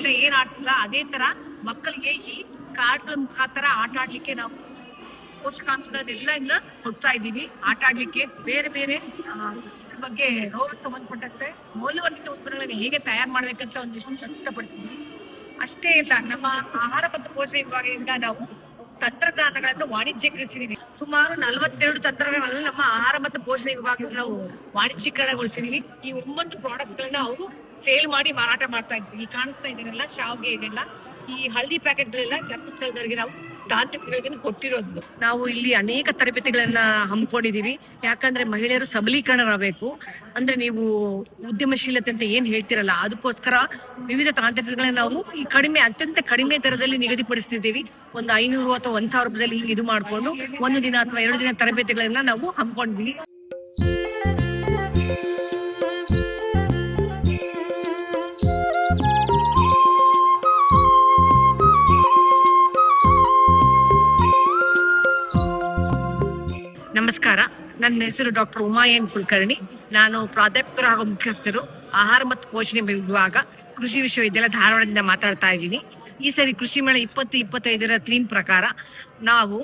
ಅವೆಲ್ಲ ಏನ್ ಆಡ್ತಿಲ್ಲ, ಅದೇ ತರ ಮಕ್ಕಳಿಗೆ ಈ ಕಾರ್ಡ್ ಮುಖಾಂತರ ಆಟ ಆಡ್ಲಿಕ್ಕೆ ನಾವು ಪೋಷಕಾಂಶಗಳನ್ನೆಲ್ಲ ಇನ್ನ ಕೊಡ್ತಾ ಇದ್ದೀವಿ. ಆಟ ಆಡ್ಲಿಕ್ಕೆ ಬೇರೆ ಬೇರೆ ಬಗ್ಗೆ ರೋಗಕ್ಕೆ ಸಂಬಂಧಪಟ್ಟಂತೆ ಮೌಲ್ಯವರ್ಧಿತ ಉತ್ಪನ್ನಗಳನ್ನ ಹೇಗೆ ತಯಾರು ಮಾಡ್ಬೇಕಂತ ಒಂದಿಷ್ಟು ಖಚಿತಪಡಿಸಿದ್ವಿ. ಅಷ್ಟೇ ಇಲ್ಲ, ನಮ್ಮ ಆಹಾರ ಮತ್ತು ಪೋಷಣೆ ವಿಭಾಗದಿಂದ ನಾವು ತಂತ್ರಜ್ಞಾನಗಳನ್ನು ವಾಣಿಜ್ಯೀಕರಿಸಿದೀವಿ. ಸುಮಾರು ನಲವತ್ತೆರಡು ತಂತ್ರಜ್ಞಾನಗಳನ್ನು ನಮ್ಮ ಆಹಾರ ಮತ್ತು ಪೋಷಣೆ ವಿಭಾಗದಿಂದ ನಾವು ವಾಣಿಜ್ಯೀಕರಣಗೊಳಿಸಿದೀವಿ. ಈ ಒಂಬತ್ತು ಪ್ರಾಡಕ್ಟ್ಸ್ ಗಳನ್ನ ಅವರು ಸೇಲ್ ಮಾಡಿ ಮಾರಾಟ ಮಾಡ್ತಾ ಇದ್ವಿ. ಈ ಕಾಣಿಸ್ತಾ ಇದೆಲ್ಲ ಶಾವ್ಗೆ ಇದೆಲ್ಲ. ಈ ಹಳದಿ ಪ್ಯಾಕೆಟ್ ಗಳೆಲ್ಲ ಧರ್ಮಸ್ಥಳದವರಿಗೆ ನಾವು ತಾಂತ್ರಿಕಗಳಿಗೆ ಕೊಟ್ಟಿರೋದು. ನಾವು ಇಲ್ಲಿ ಅನೇಕ ತರಬೇತಿಗಳನ್ನ ಹಮ್ಮಿಕೊಂಡಿದೀವಿ ಯಾಕಂದ್ರೆ ಮಹಿಳೆಯರು ಸಬಲೀಕರಣರಾಗಬೇಕು. ಅಂದ್ರೆ ನೀವು ಉದ್ಯಮಶೀಲತೆ ಅಂತ ಏನ್ ಹೇಳ್ತಿರಲ್ಲ, ಅದಕ್ಕೋಸ್ಕರ ವಿವಿಧ ತಾಂತ್ರಿಕಗಳನ್ನ ನಾವು ಈ ಕಡಿಮೆ, ಅತ್ಯಂತ ಕಡಿಮೆ ದರದಲ್ಲಿ ನಿಗದಿಪಡಿಸ್ತಿದ್ದೀವಿ. ಒಂದು ಐನೂರು ಅಥವಾ ಒಂದ್ ಸಾವಿರ ಹಿಂಗೆ ಇದು ಮಾಡ್ಕೊಂಡು ಒಂದು ದಿನ ಅಥವಾ ಎರಡು ದಿನ ತರಬೇತಿಗಳನ್ನ ನಾವು ಹಮ್ಮಿಕೊಂಡ್ವಿ ನನ್ನ ಹೆಸರು ಡಾಕ್ಟರ್ ಉಮಾಯನ್ ಕುಲಕರ್ಣಿ. ನಾನು ಪ್ರಾಧ್ಯಾಪಕರು ಹಾಗೂ ಮುಖ್ಯಸ್ಥರು. ಆಹಾರ ಮತ್ತು ಪೋಷಣೆ ವಿಭಾಗ, ಕೃಷಿ ವಿಶ್ವವಿದ್ಯಾಲಯ ಧಾರವಾಡದಿಂದ ಮಾತಾಡ್ತಾ ಇದ್ದೀನಿ. ಈ ಸರಿ ಕೃಷಿ ಮೇಳ ಇಪ್ಪತ್ತು ಇಪ್ಪತ್ತೈದರ ಥೀಮ್ ಪ್ರಕಾರ ನಾವು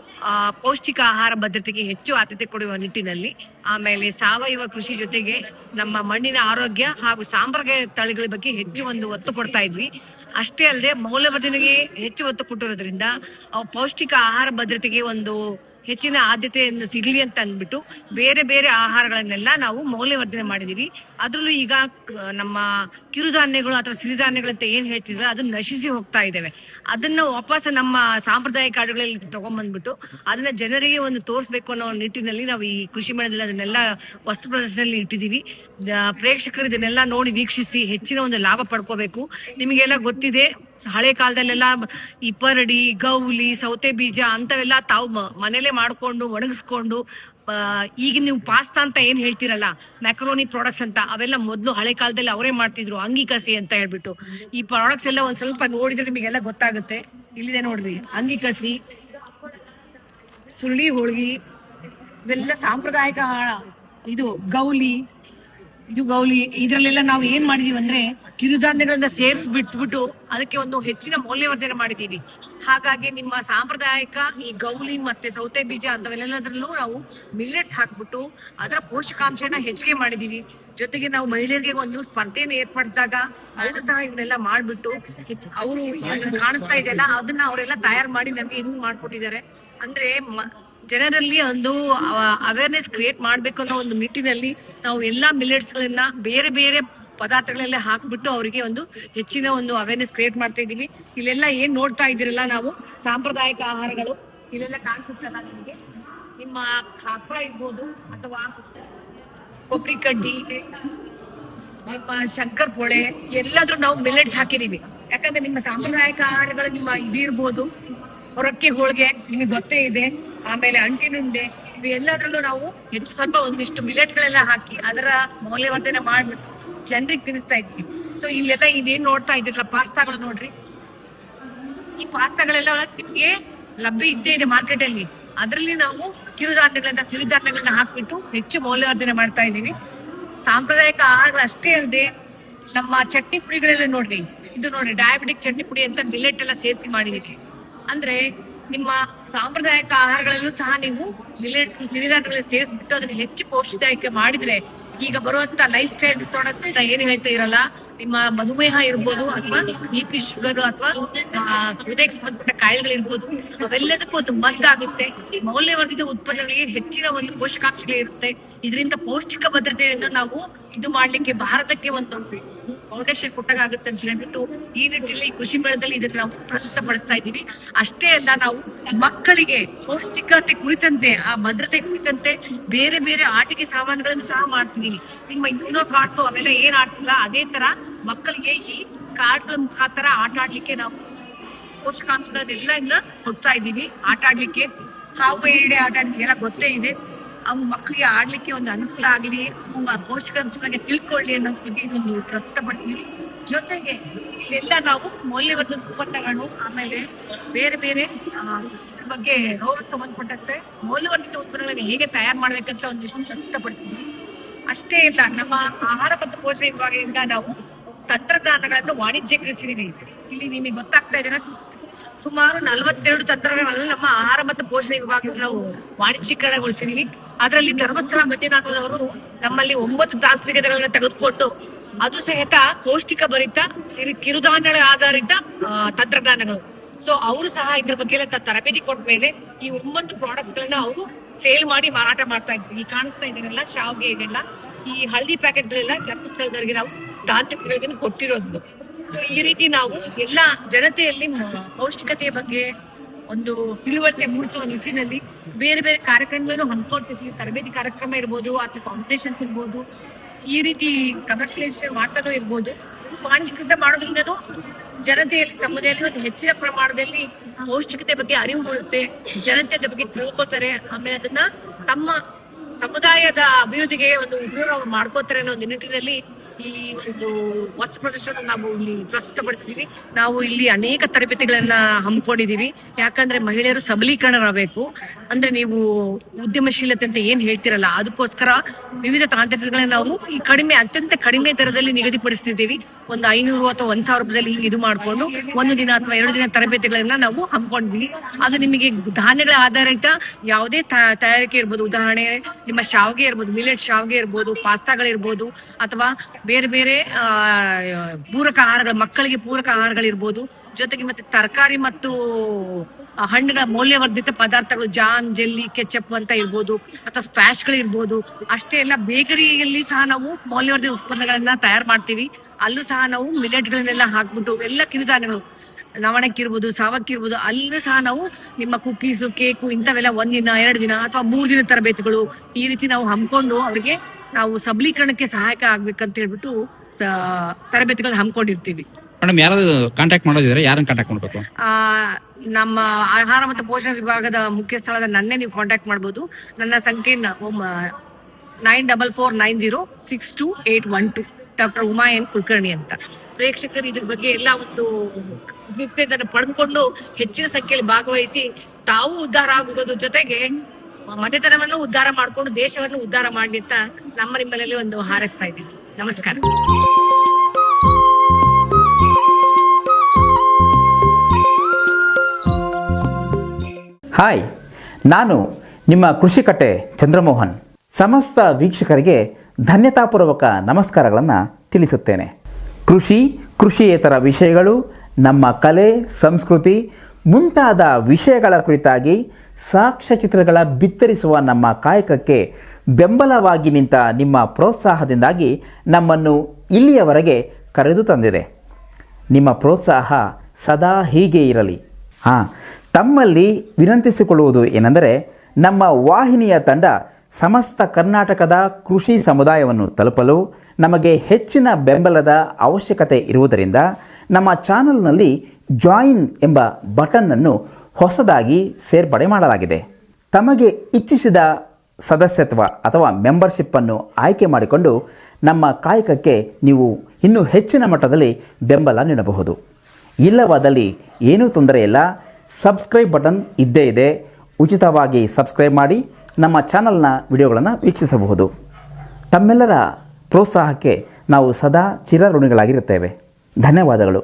ಪೌಷ್ಟಿಕ ಆಹಾರ ಭದ್ರತೆಗೆ ಹೆಚ್ಚು ಆದ್ಯತೆ ಕೊಡುವ ನಿಟ್ಟಿನಲ್ಲಿ, ಆಮೇಲೆ ಸಾವಯವ ಕೃಷಿ ಜೊತೆಗೆ ನಮ್ಮ ಮಣ್ಣಿನ ಆರೋಗ್ಯ ಹಾಗೂ ಸಾಂಪ್ರದಾಯ ತಳಿಗಳ ಬಗ್ಗೆ ಹೆಚ್ಚು ಒಂದು ಒತ್ತು ಕೊಡ್ತಾ ಇದ್ವಿ. ಅಷ್ಟೇ ಅಲ್ಲದೆ ಮೌಲ್ಯವರ್ಧನೆಗೆ ಹೆಚ್ಚು ಒತ್ತು ಕೊಟ್ಟಿರೋದ್ರಿಂದ ಪೌಷ್ಟಿಕ ಆಹಾರ ಭದ್ರತೆಗೆ ಒಂದು ಹೆಚ್ಚಿನ ಆದ್ಯತೆಯನ್ನು ಸಿಗಲಿ ಅಂತ ಅಂದ್ಬಿಟ್ಟು ಬೇರೆ ಬೇರೆ ಆಹಾರಗಳನ್ನೆಲ್ಲ ನಾವು ಮೌಲ್ಯವರ್ಧನೆ ಮಾಡಿದೀವಿ. ಅದರಲ್ಲೂ ಈಗ ನಮ್ಮ ಕಿರುಧಾನ್ಯಗಳು ಅಥವಾ ಸಿರಿಧಾನ್ಯಗಳಂತ ಏನ್ ಹೇಳ್ತಿದ್ರೆ ಅದು ನಶಿಸಿ ಹೋಗ್ತಾ ಇದ್ದಾವೆ ಅದನ್ನ ವಾಪಸ್ ನಮ್ಮ ಸಾಂಪ್ರದಾಯಿಕ ಆಡುಗಳಲ್ಲಿ ತಗೊಂಡ್ಬಂದ್ಬಿಟ್ಟು ಅದನ್ನ ಜನರಿಗೆ ಒಂದು ತೋರಿಸ್ಬೇಕು ಅನ್ನೋ ನಿಟ್ಟಿನಲ್ಲಿ ನಾವು ಈ ಕೃಷಿ ಮೇಳದಲ್ಲಿ ಅದನ್ನೆಲ್ಲ ವಸ್ತು ಪ್ರದರ್ಶನದಲ್ಲಿ ಇಟ್ಟಿದೀವಿ. ಪ್ರೇಕ್ಷಕರು ಇದನ್ನೆಲ್ಲ ನೋಡಿ ವೀಕ್ಷಿಸಿ ಹೆಚ್ಚಿನ ಒಂದು ಲಾಭ ಪಡ್ಕೋಬೇಕು. ನಿಮಗೆಲ್ಲ ಗೊತ್ತಿದೆ ಹಳೆ ಕಾಲದಲ್ಲೆಲ್ಲ ಈ ಪರಡಿ ಗೌಲಿ, ಸೌತೆ ಬೀಜ ಅಂತವೆಲ್ಲ ತಾವು ಮನೇಲೆ ಮಾಡ್ಕೊಂಡು, ಒಣಗಿಸ್ಕೊಂಡು ಈಗ ನೀವು ಪಾಸ್ತಾ ಅಂತ ಏನು ಹೇಳ್ತಿರಲ್ಲ, ಮ್ಯಾಕ್ರೋನಿ ಪ್ರಾಡಕ್ಟ್ಸ್ ಅಂತ, ಅವೆಲ್ಲ ಮೊದಲು ಹಳೆ ಕಾಲದಲ್ಲಿ ಅವರೇ ಮಾಡ್ತಿದ್ರು ಅಂಗಿಕಸಿ ಅಂತ ಹೇಳ್ಬಿಟ್ಟು. ಈ ಪ್ರಾಡಕ್ಟ್ಸ್ ಎಲ್ಲ ಒಂದು ಸ್ವಲ್ಪ ನೋಡಿದ್ರೆ ನಿಮಗೆಲ್ಲ ಗೊತ್ತಾಗುತ್ತೆ. ಇಲ್ಲಿದೆ ನೋಡ್ರಿ ಅಂಗಿಕಸಿ ಸುರುಳಿ, ಹೋಳ್ಗಿ, ಇವೆಲ್ಲ ಸಾಂಪ್ರದಾಯಿಕ ಇದು ಗೌಲಿ ಇದು ಗೌಲಿ, ಇದ್ರಲ್ಲೆಲ್ಲ ನಾವು ಏನ್ ಮಾಡಿದೀವಿ ಅಂದ್ರೆ ಕಿರುಧಾನ್ಯಗಳನ್ನ ಸೇರ್ಸ್ ಬಿಟ್ಬಿಟ್ಟು ಅದಕ್ಕೆ ಒಂದು ಹೆಚ್ಚಿನ ಮೌಲ್ಯವರ್ಧನೆ ಮಾಡಿದೀವಿ. ಹಾಗಾಗಿ ನಿಮ್ಮ ಸಾಂಪ್ರದಾಯಿಕ ಈ ಗೌಲಿ ಮತ್ತೆ ಸೌತೆ ಬೀಜ ಅಂತವೆಲ್ಲದರಲ್ಲೂ ನಾವು ಮಿಲ್ಲೆಟ್ಸ್ ಹಾಕ್ಬಿಟ್ಟು ಅದರ ಪೋಷಕಾಂಶನ ಹೆಚ್ಚಿಗೆ ಮಾಡಿದೀವಿ. ಜೊತೆಗೆ ನಾವು ಮಹಿಳೆಯರಿಗೆ ಒಂದು ಸ್ಪರ್ಧೆಯನ್ನು ಏರ್ಪಡಿಸಿದಾಗ ಅವರು ಸಹ ಇವನ್ನೆಲ್ಲ ಮಾಡ್ಬಿಟ್ಟು ಅವರು ಕಾಣಿಸ್ತಾ ಇದೆಯಲ್ಲ ಅದನ್ನ ಅವರೆಲ್ಲ ತಯಾರು ಮಾಡಿ ನಮ್ಗೆ ಇದು ಮಾಡ್ಕೊಟ್ಟಿದ್ದಾರೆ. ಅಂದ್ರೆ ಜನರಲ್ಲಿ ಒಂದು ಅವೇರ್ನೆಸ್ ಕ್ರಿಯೇಟ್ ಮಾಡಬೇಕು ಅನ್ನೋ ಒಂದು ನಿಟ್ಟಿನಲ್ಲಿ ನಾವು ಎಲ್ಲಾ ಮಿಲೆಟ್ಸ್ ಗಳನ್ನ ಬೇರೆ ಬೇರೆ ಪದಾರ್ಥಗಳಲ್ಲೇ ಹಾಕ್ಬಿಟ್ಟು ಅವರಿಗೆ ಒಂದು ಹೆಚ್ಚಿನ ಒಂದು ಅವೇರ್ನೆಸ್ ಕ್ರಿಯೇಟ್ ಮಾಡ್ತಾ ಇದ್ದೀವಿ. ಇಲ್ಲೆಲ್ಲ ಏನ್ ನೋಡ್ತಾ ಇದ್ದೀರಲ್ಲ ನಾವು? ಸಾಂಪ್ರದಾಯಿಕ ಆಹಾರಗಳು ಇಲ್ಲೆಲ್ಲ ಕಾಣಿಸುತ್ತಲ್ಲ ನಿಮಗೆ? ನಿಮ್ಮ ಹಪ್ಪಳ ಇರ್ಬೋದು ಅಥವಾ ಕೊಬ್ಬರಿ ಕಡ್ಡಿ, ನಿಮ್ಮ ಶಂಕರ್ ಪೊಳೆ, ಎಲ್ಲಾದ್ರೂ ನಾವು ಮಿಲೆಟ್ಸ್ ಹಾಕಿದೀವಿ ಯಾಕಂದ್ರೆ ನಿಮ್ಮ ಸಾಂಪ್ರದಾಯಿಕ ಆಹಾರಗಳು ನಿಮ್ಮ ಇದಿರ್ಬೋದು. ಹೊರಕ್ಕೆ ಹೋಳಿಗೆ ನಿಮಗೆ ಗೊತ್ತೇ ಇದೆ. ಆಮೇಲೆ ಅಂಟಿನುಂಡೆ ಇವು ಎಲ್ಲದರಲ್ಲೂ ನಾವು ಹೆಚ್ಚು ಸ್ವಲ್ಪ ಒಂದಿಷ್ಟು ಮಿಲೆಟ್ಗಳೆಲ್ಲ ಹಾಕಿ ಅದರ ಮೌಲ್ಯವರ್ಧನೆ ಮಾಡ್ಬಿಟ್ಟು ಜನರಿಗೆ ತಿನ್ನಿಸ್ತಾ ಇದ್ವಿ. ಸೊ ಇಲ್ಲೆಲ್ಲ ಇದೇನ್ ನೋಡ್ತಾ ಇದ್ರಲ್ಲ ಪಾಸ್ತಾಗಳು ನೋಡ್ರಿ. ಈ ಪಾಸ್ತಾಗಳೆಲ್ಲ ನಿಮ್ಗೆ ಲಭ್ಯ ಇದ್ದೇ ಇದೆ ಮಾರ್ಕೆಟ್ ಅಲ್ಲಿ ಅದರಲ್ಲಿ ನಾವು ಕಿರುಧಾನ್ಯಗಳನ್ನ ಸಿರಿಧಾನ್ಯಗಳನ್ನ ಹಾಕ್ಬಿಟ್ಟು ಹೆಚ್ಚು ಮೌಲ್ಯವರ್ಧನೆ ಮಾಡ್ತಾ ಇದ್ದೀವಿ. ಸಾಂಪ್ರದಾಯಿಕ ಆಹಾರಗಳು ಅಷ್ಟೇ ಅಲ್ಲದೆ ನಮ್ಮ ಚಟ್ನಿ ಪುಡಿಗಳೆಲ್ಲ ನೋಡ್ರಿ. ಇದು ನೋಡ್ರಿ ಡಯಾಬಿಟಿಕ್ ಚಟ್ನಿ ಪುಡಿ ಅಂತ ಮಿಲೆಟ್ ಎಲ್ಲ ಸೇರಿಸಿ ಮಾಡಿದೀವಿ. ಅಂದ್ರೆ ನಿಮ್ಮ ಸಾಂಪ್ರದಾಯಿಕ ಆಹಾರಗಳಲ್ಲೂ ಸಹ ನೀವು ಮಿಲೆಟ್ಸ್ ಸಿರಿಧಾನ್ಯಗಳಲ್ಲಿ ಸೇರಿಸ್ಬಿಟ್ಟು ಅದನ್ನ ಹೆಚ್ಚು ಪೌಷ್ಟಿದಾಯಕ ಮಾಡಿದ್ರೆ ಈಗ ಬರುವಂತ ಲೈಫ್ ಸ್ಟೈಲ್ ಡಿಸಾರ್ಡರ್ಸ್ ಏನು ಹೇಳ್ತಾ ಇರಲ್ಲ. ನಿಮ್ಮ ಮಧುಮೇಹ ಇರ್ಬೋದು ಅಥವಾ ಬಿ ಪಿ ಶುಗರ್ ಅಥವಾ ಹೃದಯಕ್ಕೆ ಸಂಬಂಧಪಟ್ಟ ಕಾಯಿಲೆಗಳಿರ್ಬೋದು ಅವೆಲ್ಲದಕ್ಕೂ ಒಂದು ಮದ್ದಾಗುತ್ತೆ. ಮೌಲ್ಯವರ್ಧಿತ ಉತ್ಪನ್ನಗಳಿಗೆ ಹೆಚ್ಚಿನ ಒಂದು ಪೋಷಕಾಂಶಗಳಿರುತ್ತೆ ಇದರಿಂದ ಪೌಷ್ಟಿಕ ಭದ್ರತೆಯನ್ನು ನಾವು ಇದು ಮಾಡ್ಲಿಕ್ಕೆ ಭಾರತಕ್ಕೆ ಒಂದು ಫೌಂಡೇಶನ್ ಕೊಟ್ಟಾಗುತ್ತೆ ಅಂತ ಹೇಳ್ಬಿಟ್ಟು ಈ ನಿಟ್ಟಿನಲ್ಲಿ ಕೃಷಿ ಮೇಳದಲ್ಲಿ ಇದನ್ನ ನಾವು ಪ್ರಸ್ತುತಪಡಿಸ್ತಾ ಇದ್ದೀವಿ. ಅಷ್ಟೇ ಅಲ್ಲ, ನಾವು ಮಕ್ಕಳಿಗೆ ಪೌಷ್ಟಿಕತೆ ಕುರಿತಂತೆ, ಆ ಭದ್ರತೆ ಕುರಿತಂತೆ ಬೇರೆ ಬೇರೆ ಆಟಿಕೆ ಸಾಮಾನುಗಳನ್ನು ಸಹ ಮಾಡ್ತಿದ್ದೀವಿ ನಿಮ್ಮ ಯೂನೋ ಕಾರ್ಡ್ಸು ಅವೆಲ್ಲ ಏನ್ ಆಡ್ತಿಲ್ಲ ಅದೇ ತರ ಮಕ್ಕಳಿಗೆ ಈ ಕಾರ್ಡ್ ಮುಖಾಂತರ ಆಟ ಆಡ್ಲಿಕ್ಕೆ ನಾವು ಪೋಷಕಾಂಶಗಳನ್ನೆಲ್ಲ ಕೊಡ್ತಾ ಇದ್ದೀವಿ. ಆಟ ಆಡ್ಲಿಕ್ಕೆ ಹಾವು ಏಡೆ ಆಟ ಎಲ್ಲ ಗೊತ್ತೇ ಇದೆ. ಅವು ಮಕ್ಕಳಿಗೆ ಆಡ್ಲಿಕ್ಕೆ ಒಂದು ಅನುಕೂಲ ಆಗಲಿ ಪೋಷಕಾಂಶಗಳಿಗೆ ತಿಳ್ಕೊಳ್ಳಿ ಅನ್ನೋದ್ರ ಬಗ್ಗೆ ಇದೊಂದು ಪ್ರಸ್ತುತಪಡಿಸಿದ್ವಿ ಜೊತೆಗೆ ಇಲ್ಲೆಲ್ಲ ನಾವು ಮೌಲ್ಯವರ್ಧಕ ಉತ್ಪನ್ನಗಳು ಆಮೇಲೆ ಬೇರೆ ಬೇರೆ ಆ, ಬಗ್ಗೆ ರೋಗಕ್ಕೆ ಸಂಬಂಧಪಟ್ಟಂತೆ ಮೌಲ್ಯವರ್ಧಿತ ಉತ್ಪನ್ನಗಳನ್ನು ಹೇಗೆ ತಯಾರು ಮಾಡ್ಬೇಕಂತ ಒಂದಿಷ್ಟು ಪ್ರಸ್ತುತಪಡಿಸಿದ್ವಿ ಅಷ್ಟೇ ಇಲ್ಲ ನಮ್ಮ ಆಹಾರ ಮತ್ತು ಪೋಷಣೆ ವಿಭಾಗದಿಂದ ನಾವು ತಂತ್ರಜ್ಞಾನಗಳನ್ನು ವಾಣಿಜ್ಯೀಕರಿಸಿದೀವಿ ಇಲ್ಲಿ ನಿಮಗೆ ಗೊತ್ತಾಗ್ತಾ ಇದೆ ಸುಮಾರು ನಲವತ್ತೆರಡು ತಂತ್ರಗಳನ್ನು ನಮ್ಮ ಆಹಾರ ಮತ್ತು ಪೋಷಣೆ ವಿಭಾಗದಲ್ಲಿ ನಾವು ವಾಣಿಜ್ಯೀಕರಣಗೊಳಿಸಿದೀವಿ. ಅದರಲ್ಲಿ ಧರ್ಮಸ್ಥಳ ಮಂಜುನಾಥದವರು ನಮ್ಮಲ್ಲಿ ಒಂಬತ್ತು ತಾಂತ್ರಿಕತೆಗಳನ್ನ ತೆಗೆದುಕೊಂಡು ಅದು ಸಹಿತ ಪೌಷ್ಟಿಕ ಭರಿತ, ಸಿರಿ ಕಿರುಧಾನ್ಯಗಳ ಆಧಾರಿತ ತಂತ್ರಜ್ಞಾನಗಳು. ಸೊ ಅವರು ಸಹ ಇದ್ರ ಬಗ್ಗೆ ತರಬೇತಿ ಕೊಟ್ಟ ಮೇಲೆ ಈ ಒಂಬತ್ತು ಪ್ರಾಡಕ್ಟ್ಸ್ ಗಳನ್ನ ಅವರು ಸೇಲ್ ಮಾಡಿ ಮಾರಾಟ ಮಾಡ್ತಾ ಇದ್ವಿ. ಇಲ್ಲಿ ಕಾಣಿಸ್ತಾ ಇದ್ದಾರೆಲ್ಲ ಶಾವ್ಗೆ ಇದೆಲ್ಲ. ಈ ಹಳದಿ ಪ್ಯಾಕೆಟ್ ಗಳೆಲ್ಲ ಧರ್ಮಸ್ಥಳದವರಿಗೆ ನಾವು ತಾಂತ್ರಿಕಗಳಿಗೆ ಕೊಟ್ಟಿರೋದು. ಈ ರೀತಿ ನಾವು ಎಲ್ಲ ಜನತೆಯಲ್ಲಿ ಪೌಷ್ಟಿಕತೆಯ ಬಗ್ಗೆ ಒಂದು ತಿಳುವಳಿಕೆ ಮೂಡಿಸುವ ನಿಟ್ಟಿನಲ್ಲಿ ಬೇರೆ ಬೇರೆ ಕಾರ್ಯಕ್ರಮಗಳನ್ನು ಹಮ್ಮಿಕೊಳ್ತಿದ್ವಿ. ತರಬೇತಿ ಕಾರ್ಯಕ್ರಮ ಇರ್ಬೋದು ಅಥವಾ ಕಾಂಪಿಟೇಷನ್ಸ್ ಇರ್ಬೋದು. ಈ ರೀತಿ ಕಮರ್ಷಿಯಲೈಸೇಷನ್ ಮಾಡ್ತಾನೂ ಇರ್ಬೋದು. ವಾಣಿಜ್ಯಕೃತ ಮಾಡೋದ್ರಿಂದನೂ ಜನತೆಯಲ್ಲಿ, ಸಮುದಾಯದಲ್ಲಿ ಒಂದು ಹೆಚ್ಚಿನ ಪ್ರಮಾಣದಲ್ಲಿ ಪೌಷ್ಟಿಕತೆ ಬಗ್ಗೆ ಅರಿವು ಮೂಡುತ್ತೆ. ಜನತೆ ಬಗ್ಗೆ ತಿಳ್ಕೊತಾರೆ ಆಮೇಲೆ ಅದನ್ನ ತಮ್ಮ ಸಮುದಾಯದ ಅಭಿವೃದ್ಧಿಗೆ ಒಂದು ಉಪಯೋಗ ಮಾಡ್ಕೋತಾರೆ ಅನ್ನೋ ಒಂದು ನಿಟ್ಟಿನಲ್ಲಿ ಈ ಒಂದು ವಸ್ತು ಪ್ರದರ್ಶನ ನಾವು ಇಲ್ಲಿ ಪ್ರಸ್ತುತಪಡಿಸಿದೀವಿ ನಾವು ಇಲ್ಲಿ ಅನೇಕ ತರಬೇತಿಗಳನ್ನ ಹಮ್ಮಿಕೊಂಡಿದೀವಿ ಯಾಕಂದ್ರೆ ಮಹಿಳೆಯರು ಸಬಲೀಕರಣರಬೇಕು ಅಂದ್ರೆ ನೀವು ಉದ್ಯಮಶೀಲತೆ ಅಂತ ಏನ್ ಹೇಳ್ತಿರಲ್ಲ, ಅದಕ್ಕೋಸ್ಕರ ವಿವಿಧ ತಾಂತ್ರಿಕಗಳನ್ನ ನಾವು ಈ ಕಡಿಮೆ, ಅತ್ಯಂತ ಕಡಿಮೆ ದರದಲ್ಲಿ ನಿಗದಿಪಡಿಸಿದ್ದೀವಿ ಒಂದು ಐನೂರು ಅಥವಾ ಒಂದ್ ಸಾವಿರ ರೂಪಾಯಿ ಹಿಂಗೆ ಇದು ಮಾಡ್ಕೊಂಡು ಒಂದು ದಿನ ಅಥವಾ ಎರಡು ದಿನ ತರಬೇತಿಗಳನ್ನ ನಾವು ಹಮ್ಮಿಕೊಂಡ್ವಿ ಅದು ನಿಮಗೆ ಧಾನ್ಯಗಳ ಆಧಾರಿತ ಯಾವುದೇ ತಯಾರಿಕೆ ಇರ್ಬೋದು. ಉದಾಹರಣೆ ನಿಮ್ಮ ಶಾವಿಗೆ ಇರ್ಬೋದು ಮಿಲೆಟ್ ಶಾವಿಗೆ ಇರ್ಬೋದು, ಪಾಸ್ತಾಗಳಿರ್ಬೋದು, ಅಥವಾ ಬೇರೆ ಬೇರೆ ಪೂರಕ ಆಹಾರಗಳು, ಮಕ್ಕಳಿಗೆ ಪೂರಕ ಆಹಾರಗಳಿರ್ಬೋದು ಜೊತೆಗೆ ಮತ್ತೆ ತರಕಾರಿ ಮತ್ತು ಹಣ್ಣುಗಳ ಮೌಲ್ಯವರ್ಧಿತ ಪದಾರ್ಥಗಳು, ಜಾಮ್, ಜೆಲ್ಲಿ, ಕೆಚಪ್ ಅಂತ ಇರ್ಬೋದು, ಅಥವಾ ಸ್ಪ್ಯಾಶ್ಗಳು ಇರ್ಬೋದು. ಅಷ್ಟೇ ಎಲ್ಲ ಬೇಕರಿಯಲ್ಲಿ ಸಹ ನಾವು ಮೌಲ್ಯವರ್ಧಿತ ಉತ್ಪನ್ನಗಳನ್ನ ತಯಾರು ಮಾಡ್ತೀವಿ. ಅಲ್ಲೂ ಸಹ ನಾವು ಮಿಲೆಟ್ಗಳನ್ನೆಲ್ಲ ಹಾಕ್ಬಿಟ್ಟು ಎಲ್ಲ ಕಿರುಧಾನ್ಯಗಳು ನವಣಕ್ಕಿರ್ಬೋದು ಸಾವಕ್ಕಿರ್ಬೋದು ಅಲ್ಲೂ ಸಹ ನಾವು ನಿಮ್ಮ ಕುಕ್ಕೀಸು ಕೇಕು ಇಂಥವೆಲ್ಲ ಒಂದಿನ, ಎರಡು ದಿನ ಅಥವಾ ಮೂರು ದಿನ ತರಬೇತಿಗಳು ಈ ರೀತಿ ನಾವು ಹಮ್ಮಿಕೊಂಡು ಅವ್ರಿಗೆ ನಾವು ಸಬಲೀಕರಣಕ್ಕೆ ಸಹಾಯಕ ಆಗ್ಬೇಕಂತ ಹೇಳ್ಬಿಟ್ಟು ತರಬೇತಿಗಳನ್ನ ಹಮ್ಮಿಕೊಂಡಿರ್ತೀವಿ. ಮೇಡಮ್ ಯಾರಾದ್ರು ಕಾಂಟ್ಯಾಕ್ಟ್ ಮಾಡೋದಿದ್ರೆ ಯಾರನ್ನ ಕಾಂಟ್ಯಾಕ್ಟ್ ಮಾಡಬೇಕು? ಆ ನಮ್ಮ ಆಹಾರ ಮತ್ತು ಪೋಷಣ ವಿಭಾಗದ ಮುಖ್ಯಸ್ಥಳದ ನನ್ನೇ ನೀವು ಕಾಂಟ್ಯಾಕ್ಟ್ ಮಾಡ್ಬೋದು. ನನ್ನ ಸಂಖ್ಯೆ nine double four nine zero six two eight one two doctor Umayan Kulkarni ಅಂತ. ಪ್ರೇಕ್ಷಕರು ಇದ್ರ ಬಗ್ಗೆ ಎಲ್ಲ ಒಂದು ಉಪಯುಕ್ತತೆಯನ್ನು ಪಡೆದುಕೊಂಡು ಹೆಚ್ಚಿನ ಸಂಖ್ಯೆಯಲ್ಲಿ ಭಾಗವಹಿಸಿ ತಾವು ಉದ್ಧಾರ ಆಗುವುದರ ಜೊತೆಗೆ ಮನೆತನವನ್ನು ಉದ್ಧಾರ ಮಾಡಿಕೊಂಡು ದೇಶವನ್ನು ಉದ್ಧಾರ ಮಾಡಲಿ ಅಂತ ನಮ್ಮ ನಿಮ್ಮಲ್ಲಿ ಒಂದು ಹಾರೈಸ್ತಾ ಇದ್ದೀನಿ ನಮಸ್ಕಾರ. ಹಾಯ್, ನಾನು ನಿಮ್ಮ ಕೃಷಿಕಟ್ಟೆ ಚಂದ್ರಮೋಹನ್. ಸಮಸ್ತ ವೀಕ್ಷಕರಿಗೆ ಧನ್ಯತಾಪೂರ್ವಕ ನಮಸ್ಕಾರಗಳನ್ನು ತಿಳಿಸುತ್ತೇನೆ. ಕೃಷಿ, ಕೃಷಿಯೇತರ ವಿಷಯಗಳು, ನಮ್ಮ ಕಲೆ, ಸಂಸ್ಕೃತಿ ಮುಂತಾದ ವಿಷಯಗಳ ಕುರಿತಾಗಿ ಸಾಕ್ಷ್ಯಚಿತ್ರಗಳ ಬಿತ್ತರಿಸುವ ನಮ್ಮ ಕಾಯಕಕ್ಕೆ ಬೆಂಬಲವಾಗಿ ನಿಂತ ನಿಮ್ಮ ಪ್ರೋತ್ಸಾಹದಿಂದಾಗಿ ನಮ್ಮನ್ನು ಇಲ್ಲಿಯವರೆಗೆ ಕರೆದು ತಂದಿದೆ. ನಿಮ್ಮ ಪ್ರೋತ್ಸಾಹ ಸದಾ ಹೀಗೆ ಇರಲಿ. ಹಾಂ, ತಮ್ಮಲ್ಲಿ ವಿನಂತಿಸಿಕೊಳ್ಳುವುದು ಏನೆಂದರೆ ನಮ್ಮ ವಾಹಿನಿಯ ತಂಡ ಸಮಸ್ತ ಕರ್ನಾಟಕದ ಕೃಷಿ ಸಮುದಾಯವನ್ನು ತಲುಪಲು ನಮಗೆ ಹೆಚ್ಚಿನ ಬೆಂಬಲದ ಅವಶ್ಯಕತೆ ಇರುವುದರಿಂದ ನಮ್ಮ ಚಾನಲ್ನಲ್ಲಿ ಜಾಯಿನ್ ಎಂಬ ಬಟನ್ನನ್ನು ಹೊಸದಾಗಿ ಸೇರ್ಪಡೆ ಮಾಡಲಾಗಿದೆ. ತಮಗೆ ಇಚ್ಛಿಸಿದ ಸದಸ್ಯತ್ವ ಅಥವಾ ಮೆಂಬರ್ಶಿಪ್ಪನ್ನು ಆಯ್ಕೆ ಮಾಡಿಕೊಂಡು ನಮ್ಮ ಕಾಯಕಕ್ಕೆ ನೀವು ಇನ್ನೂ ಹೆಚ್ಚಿನ ಮಟ್ಟದಲ್ಲಿ ಬೆಂಬಲ ನೀಡಬಹುದು. ಇಲ್ಲವಾದಲ್ಲಿ ಏನೂ ತೊಂದರೆ ಇಲ್ಲ. ಸಬ್ಸ್ಕ್ರೈಬ್ ಬಟನ್ ಇದ್ದೇ ಇದೆ. ಉಚಿತವಾಗಿ ಸಬ್ಸ್ಕ್ರೈಬ್ ಮಾಡಿ ನಮ್ಮ ಚಾನಲ್ನ ವಿಡಿಯೋಗಳನ್ನು ವೀಕ್ಷಿಸಬಹುದು. ತಮ್ಮೆಲ್ಲರ ಪ್ರೋತ್ಸಾಹಕ್ಕೆ ನಾವು ಸದಾ ಚಿರಋಣಿಗಳಾಗಿರುತ್ತೇವೆ. ಧನ್ಯವಾದಗಳು.